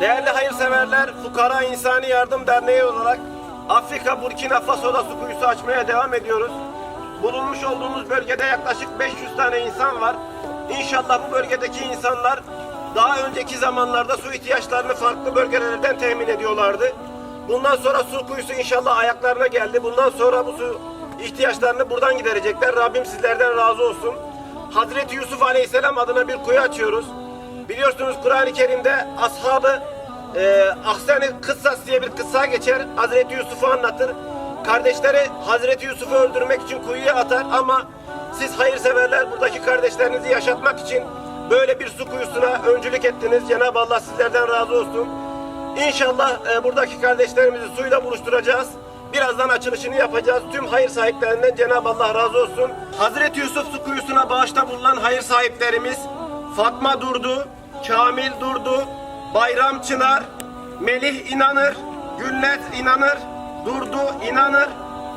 Değerli hayırseverler, Fukara İnsani Yardım Derneği olarak Afrika Burkina Faso'da su kuyusu açmaya devam ediyoruz. Bulunmuş olduğumuz bölgede yaklaşık 500 tane insan var. İnşallah bu bölgedeki insanlar daha önceki zamanlarda su ihtiyaçlarını farklı bölgelerden temin ediyorlardı. Bundan sonra su kuyusu inşallah ayaklarına geldi. Bundan sonra bu su ihtiyaçlarını buradan giderecekler. Rabbim sizlerden razı olsun. Hazreti Yusuf Aleyhisselam adına bir kuyu açıyoruz. Biliyorsunuz Kur'an-ı Kerim'de ashabı e, Ahsen-i Kıssas diye bir kıssa geçer. Hazreti Yusuf'u anlatır. Kardeşleri Hazreti Yusuf'u öldürmek için kuyuya atar ama siz hayırseverler buradaki kardeşlerinizi yaşatmak için böyle bir su kuyusuna öncülük ettiniz. Cenab-ı Allah sizlerden razı olsun. İnşallah e, buradaki kardeşlerimizi suyla buluşturacağız. Birazdan açılışını yapacağız. Tüm hayır sahiplerinden Cenab-ı Allah razı olsun. Hazreti Yusuf su kuyusuna bağışta bulunan hayır sahiplerimiz Fatma Durdu, Kamil Durdu, Bayram Çınar, Melih İnanır, Güllet İnanır, Durdu İnanır,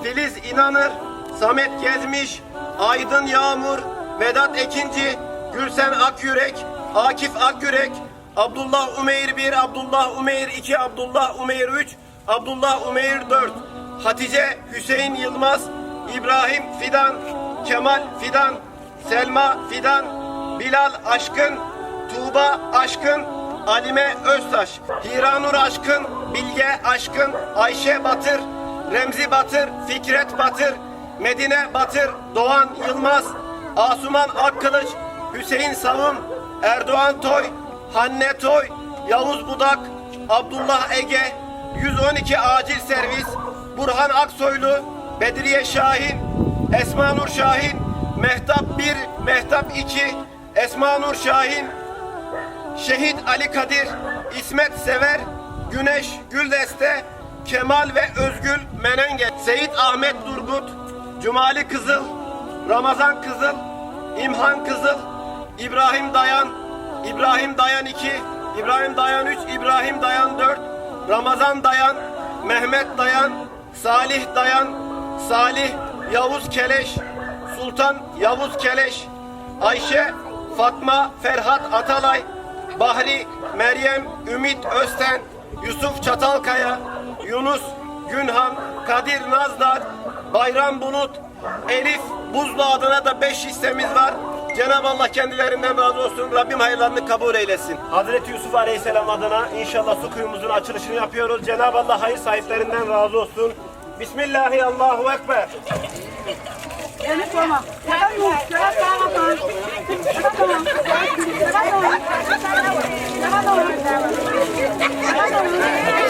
Filiz İnanır, Samet Gezmiş, Aydın Yağmur, Vedat Ekinci, Gülsen Akyürek, Akif Akyürek, Abdullah Umeyr 1, Abdullah Umeyr 2, Abdullah Umeyr 3, Abdullah Umeyr 4, Hatice Hüseyin Yılmaz, İbrahim Fidan, Kemal Fidan, Selma Fidan, Bilal Aşkın, Tuğba Aşkın, Alime Öztaş, Hiranur Aşkın, Bilge Aşkın, Ayşe Batır, Remzi Batır, Fikret Batır, Medine Batır, Doğan Yılmaz, Asuman Akkılıç, Hüseyin Savun, Erdoğan Toy, Hanne Toy, Yavuz Budak, Abdullah Ege, 112 Acil Servis, Burhan Aksoylu, Bedriye Şahin, Esma Nur Şahin, Mehtap 1, Mehtap 2, Esma Nur Şahin, Şehit Ali Kadir, İsmet Sever, Güneş Güldeste, Kemal ve Özgül Menenge, Seyit Ahmet Durgut, Cumali Kızıl, Ramazan Kızıl, İmhan Kızıl, İbrahim Dayan, İbrahim Dayan 2, İbrahim Dayan 3, İbrahim Dayan 4, Ramazan Dayan, Mehmet Dayan, Salih Dayan, Salih Yavuz Keleş, Sultan Yavuz Keleş, Ayşe, Fatma, Ferhat Atalay, Bahri, Meryem, Ümit Özten, Yusuf Çatalkaya, Yunus Günhan, Kadir Nazdar, Bayram Bulut, Elif Buzlu adına da beş hissemiz var. Cenab-ı Allah kendilerinden razı olsun. Rabbim hayırlarını kabul eylesin. Hazreti Yusuf Aleyhisselam adına inşallah su kuyumuzun açılışını yapıyoruz. Cenab-ı Allah hayır sahiplerinden razı olsun. Bismillahi Allahu Ekber. Thank you.